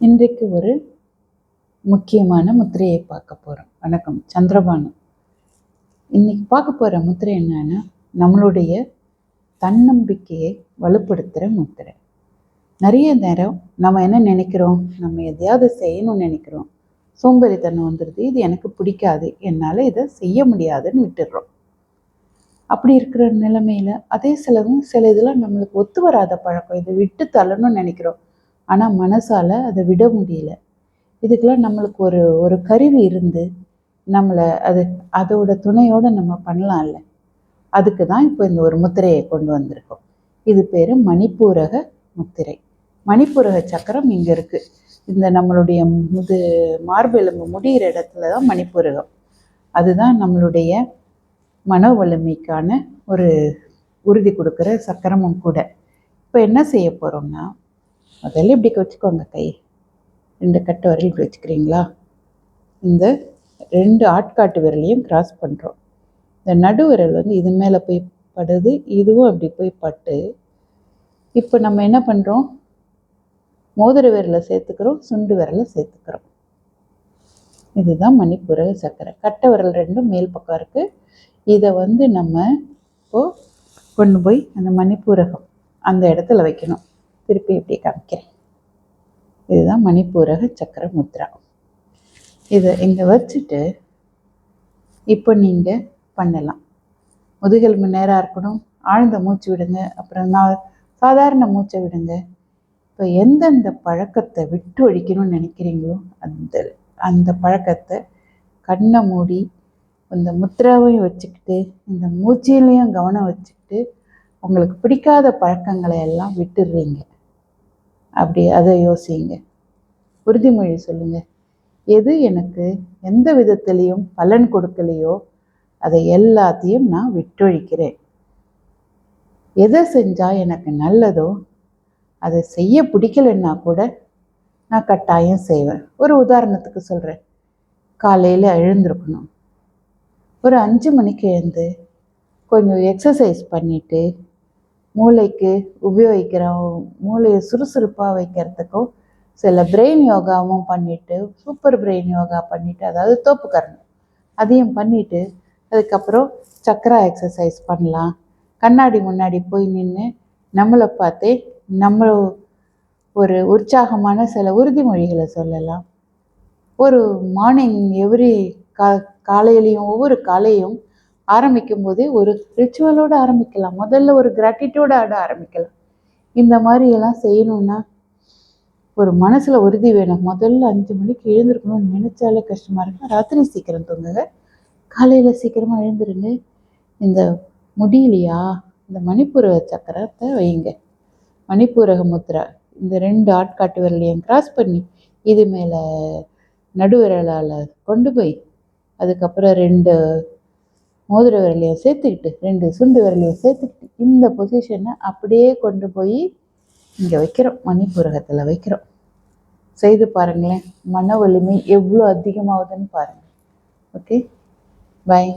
இன்றைக்கு ஒரு முக்கியமான முத்திரையை பார்க்க போகிறோம் வணக்கம் சந்திரபானு. இன்னைக்கு பார்க்க போகிற முத்திரை என்னன்னா நம்மளுடைய தன்னம்பிக்கையை வலுப்படுத்துகிற முத்திரை. நிறைய நேரம் நம்ம என்ன நினைக்கிறோம்? நம்ம எதையாவது செய்யணும்னு நினைக்கிறோம். சோம்பேறித்தனம் வந்துடுது இது எனக்கு பிடிக்காது என்னால் இதை செய்ய முடியாதுன்னு விட்டுடுறோம். அப்படி இருக்கிற நிலைமையில் அதே சிலவும் சில இதெல்லாம் நம்மளுக்கு ஒத்து வராத பழக்கம். இதை விட்டு தள்ளணும்னு நினைக்கிறோம். ஆனால் மனசால் அதை விட முடியல. இதுக்கெல்லாம் நம்மளுக்கு ஒரு ஒரு கருவி இருந்து நம்மளை அது அதோட துணையோடு நம்ம பண்ணலாம்ல. அதுக்கு தான் இப்போ இந்த ஒரு முத்திரையை கொண்டு வந்திருக்கோம். இது பேர் மணிப்பூரக முத்திரை. மணிப்பூரக சக்கரம் இங்கே இருக்குது இந்த நம்மளுடைய முது மார்பெலும்பு முடிகிற இடத்துல தான் மணிப்பூரகம். அதுதான் நம்மளுடைய மன வலிமைக்கான ஒரு உறுதி கொடுக்குற சக்கரமும் கூட. இப்போ என்ன செய்ய போகிறோம்னா முதல்ல இப்படி வச்சுக்கோங்க கை. ரெண்டு கட்டு வரையில் இப்படி வச்சுக்கிறீங்களா? இந்த ரெண்டு ஆட்காட்டு விரலையும் கிராஸ் பண்ணுறோம் இந்த நடு விரல் வந்து இது மேலே போய் படுது இதுவும் அப்படி போய் பட்டு. இப்போ நம்ம என்ன பண்ணுறோம் மோதிர விரலை சேர்த்துக்கிறோம் சுண்டு விரலை சேர்த்துக்கிறோம். இதுதான் மணிப்புர சர்க்கரை கட்டை விரல் ரெண்டும் மேல் பக்கம் இருக்குது இதை வந்து நம்ம இப்போது கொண்டு போய் அந்த மணிப்பூரகம் அந்த இடத்துல வைக்கணும். திருப்பி இப்படி காமிக்கிறேன். இதுதான் மணிப்பூரக சக்கர முத்ரா இதை இங்கே வச்சுட்டு இப்போ நீங்கள் பண்ணலாம். முதுகெலும்பு நேராக இருக்கணும் ஆழ்ந்த மூச்சு விடுங்க அப்புறம் நான் சாதாரண மூச்சை விடுங்க. இப்போ எந்தெந்த பழக்கத்தை விட்டு ஒழிக்கணும்னு நினைக்கிறீங்களோ அந்த அந்த பழக்கத்தை கண்ணை மூடி இந்த முத்திராவையும் வச்சுக்கிட்டு இந்த மூச்சிலையும் கவனம் வச்சுக்கிட்டு உங்களுக்கு பிடிக்காத பழக்கங்களை எல்லாம் விட்டுடுறீங்க அப்படி அதை யோசிங்க உறுதிமொழி சொல்லுங்க. எது எனக்கு எந்த விதத்திலையும் பலன் கொடுக்கலையோ அதை எல்லாத்தையும் நான் விட்டொழிக்கிறேன். எதை செஞ்சால் எனக்கு நல்லதோ அதை செய்ய பிடிக்கலைன்னா கூட நான் கட்டாயம் செய்வேன். ஒரு உதாரணத்துக்கு சொல்கிறேன் காலையில் எழுந்திருக்கணும். ஒரு அஞ்சு மணிக்கு எழுந்து கொஞ்சம் எக்ஸசைஸ் பண்ணிவிட்டு மூளைக்கு உபயோகிக்கிறோம் மூளையை சுறுசுறுப்பாக வைக்கிறதுக்கும் சில பிரெயின் யோகாவும் பண்ணிவிட்டு சூப்பர் பிரெயின் யோகா பண்ணிவிட்டு அதாவது தோப்பு கரணம் அதையும் பண்ணிவிட்டு அதுக்கப்புறம் சக்கரா எக்ஸசைஸ் பண்ணலாம். கண்ணாடி முன்னாடி போய் நின்று நம்மளை பார்த்தே நம்ம ஒரு உற்சாகமான சில உறுதிமொழிகளை சொல்லலாம். ஒரு மார்னிங் எவ்ரி கா காலையிலையும் ஒவ்வொரு காலையும் ஆரம்பிக்கும் போதே ஒரு ரிச்சுவலோடு ஆரம்பிக்கலாம். முதல்ல ஒரு கிராட்டிடியூடோட ஆரம்பிக்கலாம். இந்த மாதிரி எல்லாம் செய்யணும்னா ஒரு மனசில் உறுதி வேணும். முதல்ல அஞ்சு மணிக்கு எழுந்திருக்கணும்னு நினச்சாலே கஷ்டமாக இருக்கும். ராத்திரி சீக்கிரம் தூங்குங்க. காலையில் சீக்கிரமாக எழுந்துருங்க. இந்த முடியலையா? இந்த மணிப்பூரக சக்கரத்தை வைங்க. மணிப்பூரக முத்ரா இந்த ரெண்டு ஆட்காட்டு விரலையும் கிராஸ் பண்ணி இது மேலே நடுவிரலால் கொண்டு போய் அதுக்கப்புறம் ரெண்டு மோதிர விரலையும் சேர்த்துக்கிட்டு ரெண்டு சுண்டு விரலையும் சேர்த்துக்கிட்டு இந்த பொசிஷனை அப்படியே கொண்டு போய் இங்கே வைக்கிறோம். மணிப்புரகத்தில் வைக்கிறோம். செய்து பாருங்களேன். மன வலிமை எவ்வளோ அதிகமாகுதுன்னு பாருங்கள் ஓகே பாய்